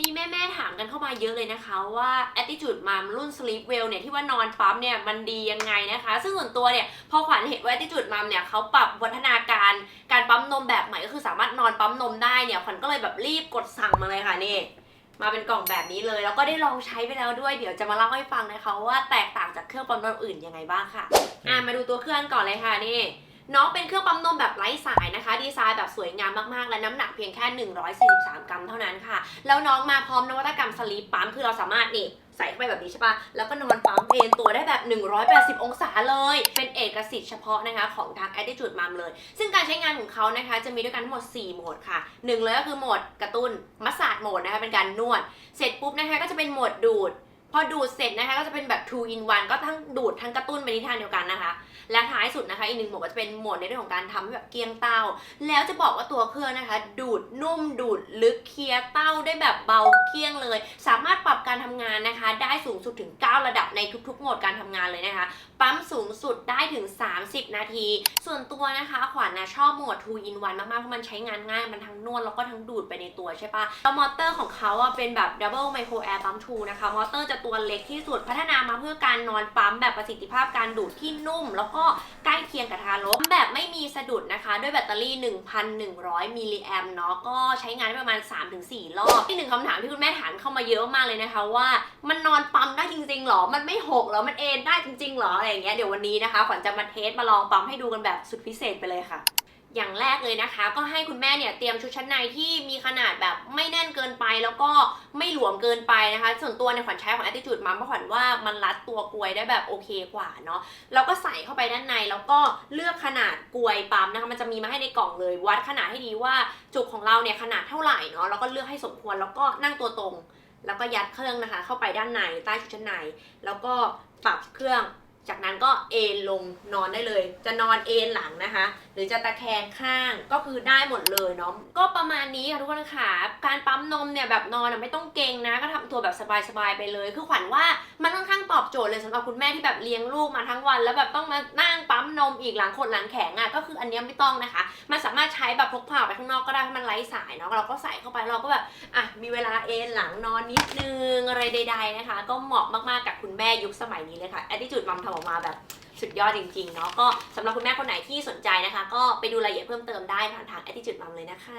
มีแม่ๆถามกันเข้ามาเยอะเลยนะคะว่า attitude mom รุ่น sleep well เนี่ยที่ว่านอนปั๊มเนี่ยมันดียังไงนะคะ ซึ่งส่วนตัวเนี่ยพอขวัญเห็นว่า attitude mom เนี่ยเขาปรับวัฒนาการการปั๊มนมแบบใหม่ก็คือสามารถนอนปั๊มนมได้เนี่ยขวัญก็เลยแบบรีบกดสั่งมาเลยค่ะนี่มาเป็นกล่องแบบนี้เลย แล้วก็ได้ลองใช้ไปแล้วด้วยเดี๋ยวจะมาเล่าให้ฟังนะคะว่าแตกต่างจากเครื่องปั๊มนมอื่นยังไงบ้างค่ะอะมาดูตัวเครื่องก่อนเลยค่ะนี่ น้องเป็นเครื่องปั๊มนมแบบไร้สายนะคะ ดีไซน์แบบสวยงามมากๆ และน้ำหนักเพียงแค่ 143 กรัมเท่านั้นค่ะ แล้วน้องมาพร้อมนวัตกรรมสลีปปั๊มคือเราสามารถนี่ใส่เข้าไปแบบนี้ใช่ปะแล้วก็นอนปั๊มเอนตัวได้แบบ 180 องศาเลย เป็นเอกสิทธิ์เฉพาะนะคะของทาง Attitude Mom เลย ซึ่งการใช้งานของเขานะคะ จะมีด้วยกันทั้งหมด 4 โหมดค่ะหนึ่งเลยก็คือโหมดกระตุ้น มัสซาดโหมดนะคะ เป็นการนวด เสร็จปุ๊บนะคะ ก็จะเป็นโหมดดูด พอดูดเสร็จนะคะก็จะเป็นแบบ two in one ก็ทั้งดูดทั้งกระตุ้นไปในทางเดียวกันนะคะ และท้ายสุดนะคะ อีกหนึ่งโหมดก็จะเป็นโหมดในเรื่องของการทำให้แบบเกลียงเต้า แล้วจะบอกว่าตัวเครื่องนะคะ ดูดนุ่มดูดลึกเคลียร์เต้าได้แบบเบาเกลี้ยงเลย สามารถ การทำงานนะคะ ได้สูงสุดถึง 9 ระดับในทุกๆโหมดการทำงานเลยนะคะ ปั๊มสูงสุดได้ถึง 30 นาที ส่วนตัวนะคะขวัญนะชอบโหมด 2 in 1มากๆ เพราะมันใช้งานง่าย มันทั้งนวดแล้วก็ทั้งดูดไปในตัวใช่ปะแล้วมอเตอร์ของเขาอะเป็นแบบ double micro air pump 2นะคะ มอเตอร์จะตัวเล็กที่สุดพัฒนามาเพื่อการนอนปั๊มแบบประสิทธิภาพการดูดที่นุ่ม แล้วก็ใกล้เคียงกับทารกแบบไม่มีสะดุดนะคะ ด้วยแบตเตอรี่ 1,100 มิลลิแอมเนาะก็ใช้งานได้ประมาณ 3-4 รอบที่หนึ่งคำถามที่คุณแม่ถามเข้ามาเยอะมากเลยนะคะว่ามันนอนปั๊มได้จริงๆหรอ มันไม่หกหรอ มันเอนได้จริงๆหรออะไรอย่างเงี้ยเดี๋ยววันนี้นะคะขวัญจะมาเทสมาลองปั๊มให้ดูกันแบบสุดพิเศษไปเลยค่ะอย่างแรกเลยนะคะ ก็ให้คุณแม่เนี่ยเตรียมชุดชั้นในที่มีขนาดแบบไม่แน่นเกินไปแล้วก็ไม่หลวมเกินไปนะคะ ส่วนตัวในยขวัญใช้ของ Attitude มาเพราะขวัญว่ามันรัดตัวกลวยได้แบบโอเคกว่าเนาะแล้วก็ใส่เข้าไปด้านในแล้วก็เลือกขนาดกลวยปั๊มนะคะมันจะมีมาให้ในกล่องเลย วัดขนาดให้ดีว่าจุกของเราเนี่ยขนาดเท่าไหร่เนาะแล้วก็เลือกให้สมควรแล้วก็นั่งตัวตรง แล้วก็ยัดเครื่องนะคะ เข้าไปด้านในใต้ชุดชั้นใน แล้วก็ปรับเครื่อง จากนั้นก็เอนลงนอนได้เลย จะนอนเอนหลังนะคะ หรือจะตะแคงข้างก็คือได้หมดเลยเนาะก็ประมาณนี้ค่ะทุกคนค่ะการปั๊มนมเนี่ยแบบนอนไม่ต้องเก่งนะ ก็ทำตัวแบบสบายๆไปเลย คือขวัญว่ามันค่อน โจทย์เลยสำหรับคุณแม่ที่แบบเลี้ยงลูกมาทั้งวัน แล้วแบบต้องมานั่งปั๊มนมอีกหลังขดหลังแข็งอะก็คืออันนี้ไม่ต้องนะคะ มันสามารถใช้แบบพกพาไปข้างนอกก็ได้เพราะมันไร้สายเนาะเราก็ใส่เข้าไปเราก็แบบอะมีเวลาเอนหลังนอนนิดนึงอะไรใด ๆนะคะ ก็เหมาะมากๆกับคุณแม่ยุคสมัยนี้เลยค่ะ Attitude Mom ทำออกมาแบบสุดยอดจริงๆเนาะก็สำหรับคุณแม่คนไหนที่สนใจนะคะ ก็ไปดูรายละเอียดเพิ่มเติมได้ผ่านทาง Attitude Mom เลยนะคะ